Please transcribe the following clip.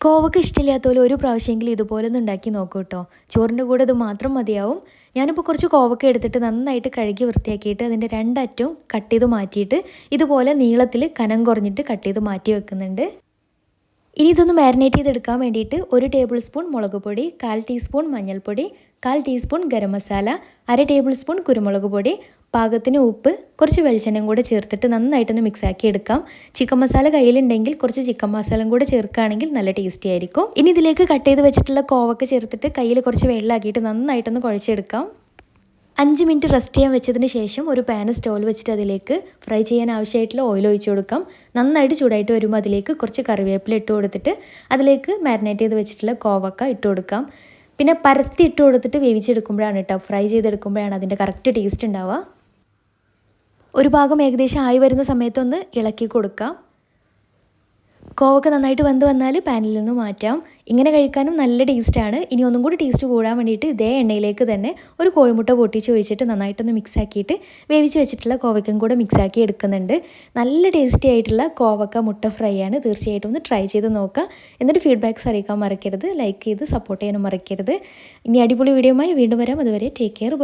കോവക്ക ഇഷ്ടമില്ലാത്തവരും ഒരു പ്രാവശ്യമെങ്കിലും ഇതുപോലെ ഒന്ന് ഉണ്ടാക്കി നോക്കൂ കേട്ടോ ചോറിന്റെ കൂടെ ഇത് മാത്രം മതിയാവും. ഞാനിപ്പോൾ കുറച്ച് കോവക്ക എടുത്തിട്ട് നന്നായിട്ട് കഴുകി വൃത്തിയാക്കിയിട്ട് അതിന്റെ രണ്ടറ്റവും കട്ട് ചെയ്ത് മാറ്റിയിട്ട് ഇതുപോലെ നീളത്തിൽ കനം കുറഞ്ഞിട്ട് കട്ട് ചെയ്ത് മാറ്റി വെക്കുന്നുണ്ട്. ഇനി ഇതൊന്ന് മാരിനേറ്റ് ചെയ്തെടുക്കാൻ വേണ്ടിയിട്ട് ഒരു ടേബിൾ സ്പൂൺ മുളക് പൊടി കാൽ ടീസ്പൂൺ മഞ്ഞൾപ്പൊടി കാൽ ടീസ്പൂൺ ഗരം മസാല അര ടേബിൾ സ്പൂൺ കുരുമുളക് പൊടി പാകത്തിന് ഉപ്പ് കുറച്ച് വെളിച്ചെണ്ണയും കൂടെ ചേർത്തിട്ട് നന്നായിട്ടൊന്ന് മിക്സ് ആക്കി എടുക്കാം. ചിക്കൻ മസാല കയ്യിലുണ്ടെങ്കിൽ കുറച്ച് ചിക്കൻ മസാലയും കൂടെ ചേർക്കുകയാണെങ്കിൽ നല്ല ടേസ്റ്റി ആയിരിക്കും. ഇനി ഇതിലേക്ക് കട്ട് ചെയ്ത് വെച്ചിട്ടുള്ള കോവക്ക ചേർത്തിട്ട് കയ്യിൽ കുറച്ച് വെള്ളമാക്കിയിട്ട് നന്നായിട്ടൊന്ന് കുഴച്ചെടുക്കാം. അഞ്ച് മിനിറ്റ് റെസ്റ്റ് ചെയ്യാൻ വെച്ചതിന് ശേഷം ഒരു പാന് സ്റ്റോവിൽ വെച്ചിട്ട് അതിലേക്ക് ഫ്രൈ ചെയ്യാൻ ആവശ്യമായിട്ടുള്ള ഓയിൽ ഒഴിച്ച് കൊടുക്കാം. നന്നായിട്ട് ചൂടായിട്ട് വരുമ്പോൾ അതിലേക്ക് കുറച്ച് കറിവേപ്പില ഇട്ട് കൊടുത്തിട്ട് അതിലേക്ക് മാരിനേറ്റ് ചെയ്ത് വെച്ചിട്ടുള്ള കോവക്ക ഇട്ട് കൊടുക്കാം. പിന്നെ പരത്തി ഇട്ട് കൊടുത്തിട്ട് വേവിച്ചെടുക്കുമ്പോഴാണ് കേട്ടോ ഫ്രൈ ചെയ്തെടുക്കുമ്പോഴാണ് അതിന്റെ കറക്റ്റ് ടേസ്റ്റ് ഉണ്ടാവുക. ഒരു ഭാഗം ഏകദേശം ആയി വരുന്ന സമയത്തൊന്ന് ഇളക്കി കൊടുക്കാം. കോവക്ക നന്നായിട്ട് വെന്ത് വന്നാൽ പാനിൽ നിന്ന് മാറ്റാം. ഇങ്ങനെ കഴിക്കാനും നല്ല ടേസ്റ്റാണ്. ഇനി ഒന്നും കൂടി ടേസ്റ്റ് കൂടാൻ വേണ്ടിയിട്ട് ഇതേ എണ്ണയിലേക്ക് തന്നെ ഒരു കോഴിമുട്ട പൊട്ടിച്ച് ഒഴിച്ചിട്ട് നന്നായിട്ടൊന്ന് മിക്സ് ആക്കിയിട്ട് വേവിച്ച് വെച്ചിട്ടുള്ള കോവയ്ക്കും കൂടെ മിക്സ് ആക്കി എടുക്കുന്നുണ്ട്. നല്ല ടേസ്റ്റി ആയിട്ടുള്ള കോവക്ക മുട്ട ഫ്രൈ ആണ്. തീർച്ചയായിട്ടും ഒന്ന് ട്രൈ ചെയ്ത് നോക്കുക എന്നിട്ട് ഫീഡ്ബാക്ക്സ് അറിയിക്കാൻ മറക്കരുത്. ലൈക്ക് ചെയ്ത് സപ്പോർട്ട് ചെയ്യാനും മറക്കരുത്. ഇനി അടിപൊളി വീഡിയോയുമായി വീണ്ടും വരാം. അതുവരെ ടേക്ക് കെയർ